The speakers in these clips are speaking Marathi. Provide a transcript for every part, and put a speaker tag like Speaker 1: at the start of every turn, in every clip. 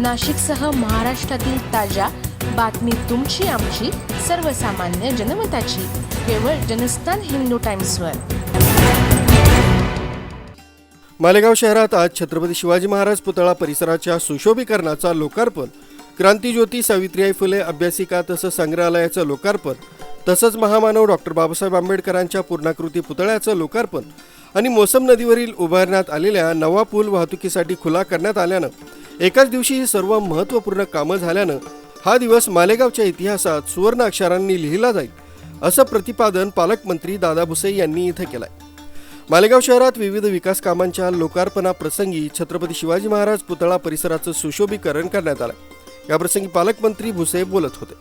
Speaker 1: नाशिकसह महाराष्ट्रातील ताज्या बातमी तुमची आमची सर्वसामान्य जनमताची. केवळ जनस्थान हिंदू टाइम्सवर.
Speaker 2: मालेगाव शहरात आज छत्रपती शिवाजी महाराज पुतळा परिसराच्या सुशोभीकरणाचा लोकार्पण. क्रांतीज्योती सावित्रीबाई फुले अभ्यासिका तसंच संग्रहालयाचं लोकार्पण. तसंच महामानव डॉक्टर बाबासाहेब आंबेडकरांच्या पूर्णाकृती पुतळ्याचं लोकार्पण. आणि मोसम नदीवरील उभारण्यात आलेल्या नवा पूल वाहतुकीसाठी खुला करण्यात आल्यानं एकाच दिवशी ही सर्व महत्त्वपूर्ण कामं झाल्यानं हा दिवस मालेगावच्या इतिहासात सुवर्ण अक्षरांनी लिहिला जाईल असं प्रतिपादन पालकमंत्री दादा भुसे यांनी इथं केलंय. मालेगाव शहरात विविध विकास कामांच्या लोकार्पणाप्रसंगी छत्रपती शिवाजी महाराज पुतळा परिसराचं सुशोभीकरण करण्यात आलं. याप्रसंगी पालकमंत्री भुसे बोलत होते.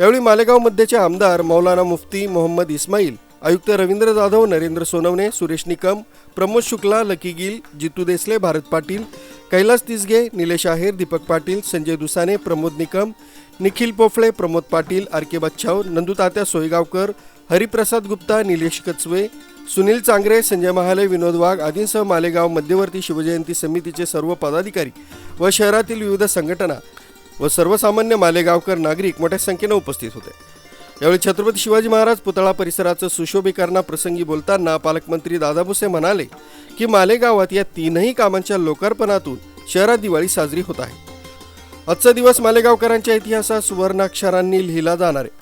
Speaker 2: यावेळी मालेगाव मध्येचे आमदार मौलाना मुफ्ती मोहम्मद इस्माईल आयुक्त रवींद्र जाधव नरेंद्र सोनवणे सुरेश निकम प्रमोद शुक्ला लकी गिल जितू देसले भारत पाटील कैलास तिसगे निलेश आहेर दीपक पाटील संजय दुसाने प्रमोद निकम निखिल पोफळे प्रमोद पाटील आर के बच्छाव नंदुतात्या सोयगावकर हरिप्रसाद गुप्ता निलेश कचवे सुनील चांगरे संजय महाले विनोद वाघ आदींसह मालेगाव मध्यवर्ती शिवजयंती समितीचे सर्व पदाधिकारी व शहरातील विविध संघटना व सर्वसामान्य मालेगावकर नागरिक मोठ्या संख्येनं उपस्थित होते. यावेळी छत्रपती शिवाजी महाराज पुतळा परिसराचं सुशोभीकरणाप्रसंगी बोलताना पालकमंत्री दादा भुसे म्हणाले की मालेगावात या तीनही कामांच्या लोकार्पणातून शहरात दिवाळी साजरी होत आहे. आजचा दिवस मालेगावकरांच्या इतिहासात सुवर्णाक्षरांनी लिहिला जाणार आहे.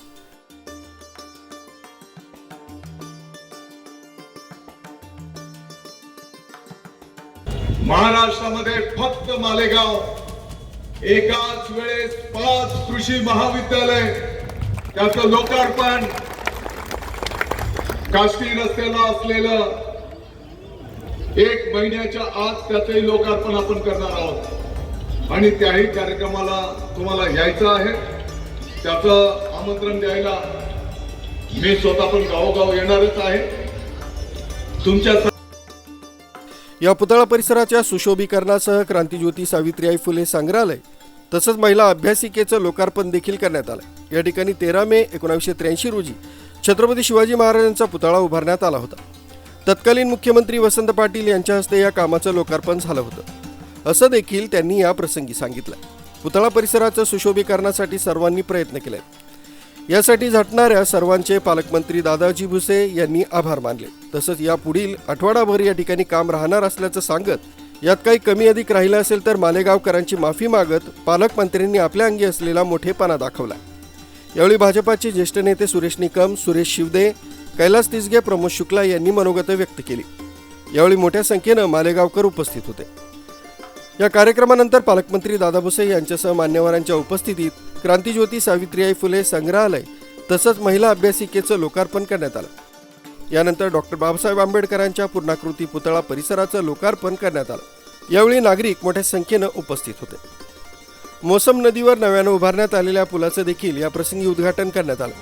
Speaker 3: महाराष्ट्रामध्ये फक्त मालेगाव. एकाच वेळेस पाच कृषी महाविद्यालय त्याचं लोकार्पण काष्टी रस्त्याला असलेलं एक महिन्याच्या आत त्याचंही लोकार्पण आपण करणार आहोत. आणि त्याही कार्यक्रमाला तुम्हाला यायचं आहे. त्याचं आमंत्रण द्यायला मी स्वतः पण गावोगाव येणारच आहे. तुमच्या
Speaker 2: या पुतळा परिसराच्या सुशोभीकरणासह क्रांतीज्योती सावित्रीबाई फुले संग्रहालय तसंच महिला अभ्यासिकेचं लोकार्पण देखील करण्यात आलं या ठिकाणी तेरा मे एकोणावीसशे त्र्याऐंशी रोजी छत्रपती शिवाजी महाराजांचा पुतळा उभारण्यात आला होता. तत्कालीन मुख्यमंत्री वसंत पाटील यांच्या हस्ते या कामाचं लोकार्पण झालं होतं. असं देखील त्यांनी या प्रसंगी सांगितलं पुतळा परिसराचं सुशोभीकरणासाठी सर्वांनी प्रयत्न केले यासाठी झटणाऱ्या सर्वांचे पालकमंत्री दादाजी भुसे यांनी आभार मानले. तसंच या पुढील आठवडाभर या ठिकाणी काम राहणार असल्याचं सांगत यात काही कमी अधिक राहिलं असेल तर मालेगावकरांची माफी मागत पालकमंत्र्यांनी आपल्या अंगी असलेला मोठेपणा दाखवला. यावेळी भाजपाचे ज्येष्ठ नेते सुरेश निकम सुरेश शिवदे कैलास तिसगे प्रमोद शुक्ला यांनी मनोगत व्यक्त केली. यावेळी मोठ्या संख्येनं मालेगावकर उपस्थित होते. या कार्यक्रमानंतर पालकमंत्री दादा भुसे यांच्यासह मान्यवरांच्या उपस्थितीत क्रांतीज्योती सावित्रीबाई फुले संग्रहालय तसंच महिला अभ्यासिकेचं लोकार्पण करण्यात आलं. यानंतर डॉक्टर बाबासाहेब आंबेडकरांच्या पूर्णाकृती पुतळा परिसराचं लोकार्पण करण्यात आलं. यावेळी नागरिक मोठ्या संख्येनं उपस्थित होते. मोसम नदीवर नव्यानं उभारण्यात आलेल्या पुलाचं देखील या प्रसंगी उद्घाटन करण्यात आलं.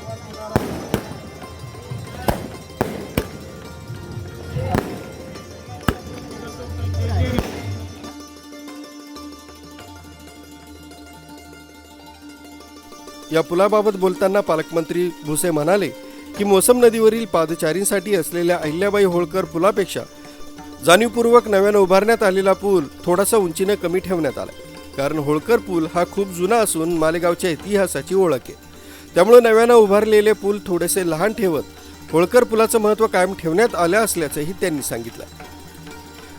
Speaker 2: या पुलाबाबत बोलताना पालकमंत्री भुसे म्हणाले की मोसम नदीवरील पादचारींसाठी असलेल्या अहिल्याबाई होळकर पुलापेक्षा जाणीवपूर्वक नव्यानं उभारण्यात आलेला पूल थोडासा उंचीनं कमी ठेवण्यात आला कारण होळकर पूल हा खूप जुना असून मालेगावच्या इतिहासाची ओळख आहे. त्यामुळे नव्यानं उभारलेले पूल थोडेसे लहान ठेवत होळकर पुलाचं महत्त्व कायम ठेवण्यात आलं असल्याचंही त्यांनी सांगितलं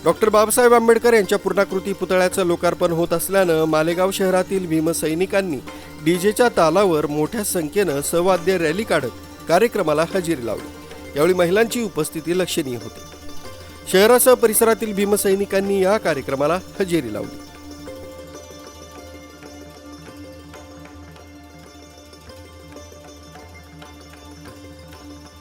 Speaker 2: डॉक्टर बाबासाहेब आंबेडकर यांच्या पूर्णाकृती पुतळ्याचं लोकार्पण होत असल्यानं मालेगाव शहरातील भीमसैनिकांनी डीजेच्या तालावर मोठ्या संख्येनं सवाद्य रॅली काढत कार्यक्रमाला हजेरी लावली. यावेळी महिलांची उपस्थिती लक्षणीय होती. शहरासह परिसरातील भीमसैनिकांनी या कार्यक्रमाला हजेरी लावली.